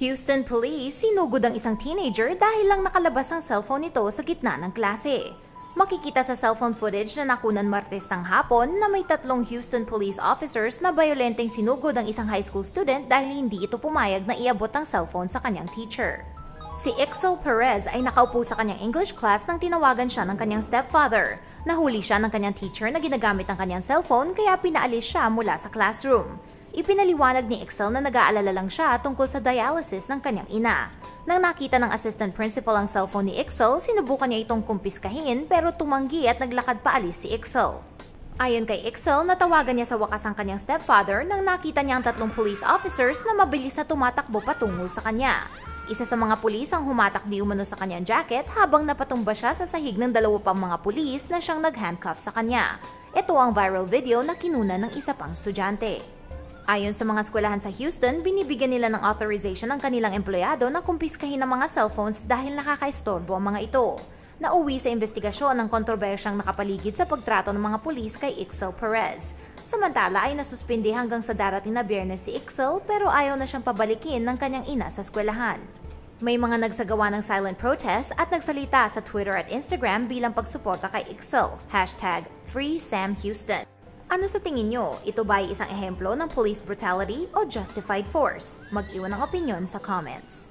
Houston Police sinugod ang isang teenager dahil lang nakalabas ang cellphone nito sa gitna ng klase. Makikita sa cellphone footage na nakunan Martes ng hapon na may tatlong Houston police officers na bayolenteng sinugod ang isang high school student dahil hindi ito pumayag na iabot ang cellphone sa kanyang teacher. Si Ixel Perez ay nakaupo sa kanyang English class nang tinawagan siya ng kanyang stepfather. Nahuli siya ng kanyang teacher na ginagamit ang kanyang cellphone kaya pinaalis siya mula sa classroom. Ipinaliwanag ni Excel na nag-aalala lang siya tungkol sa dialysis ng kanyang ina. Nang nakita ng assistant principal ang cellphone ni Excel, sinubukan niya itong kumpiskahin pero tumanggi at naglakad paalis si Excel. Ayon kay Excel, natawagan niya sa wakas ang kanyang stepfather nang nakita niya ang tatlong police officers na mabilis na tumatakbo patungo sa kanya. Isa sa mga pulis ang humatak di umano sa kanyang jacket habang napatumba siya sa sahig ng dalawa pang mga pulis na siyang nag-handcuff sa kanya. Ito ang viral video na kinuna ng isa pang estudyante. Ayon sa mga eskwelahan sa Houston, binibigyan nila ng authorization ang kanilang empleyado na kumpiskahin ng mga cellphones dahil nakakaistorbo ang mga ito. Nauwi sa investigasyon ang kontrobersyang nakapaligid sa pagtrato ng mga pulis kay Ixel Perez. Samantala ay nasuspindi hanggang sa darating na biyernes si Ixel pero ayaw na siyang pabalikin ng kanyang ina sa eskwelahan. May mga nagsagawa ng silent protest at nagsalita sa Twitter at Instagram bilang pagsuporta kay Ixel. Hashtag FreeSamHouston. Ano sa tingin nyo? Ito ba ay isang ehemplo ng police brutality o justified force? Mag-iwan ng opinion sa comments.